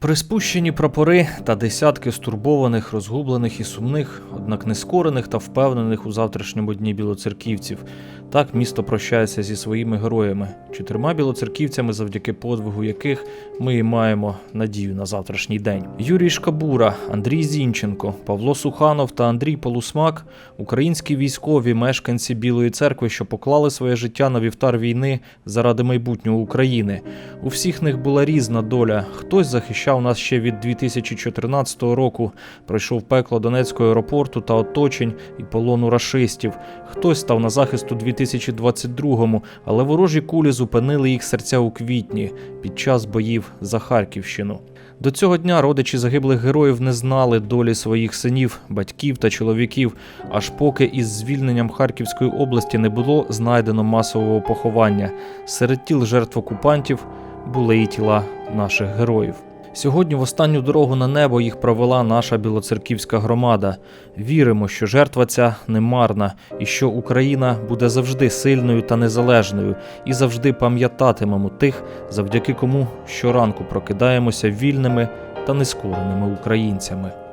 Приспущені прапори та десятки стурбованих, розгублених і сумних, однак нескорених та впевнених у завтрашньому дні білоцерківців. Так місто прощається зі своїми героями, чотирма білоцерківцями, завдяки подвигу яких ми і маємо надію на завтрашній день. Юрій Шкабура, Андрій Зінченко, Павло Суханов та Андрій Полусмак українські військові мешканці Білої церкви, що поклали своє життя на вівтар війни заради майбутнього України. У всіх них була різна доля. Хтось захищав нас ще від 2014 року, пройшов пекло Донецького аеропорту та оточень і полону рашистів. Хтось став на захист у 2022-му, але ворожі кулі зупинили їх серця у квітні під час боїв за Харківщину. До цього дня родичі загиблих героїв не знали долі своїх синів, батьків та чоловіків, аж поки із звільненням Харківської області не було знайдено масового поховання. Серед тіл жертв окупантів були і тіла наших героїв. Сьогодні в останню дорогу на небо їх провела наша білоцерківська громада. Віримо, що жертва ця не марна, і що Україна буде завжди сильною та незалежною, і завжди пам'ятатимемо тих, завдяки кому щоранку прокидаємося вільними та нескореними українцями.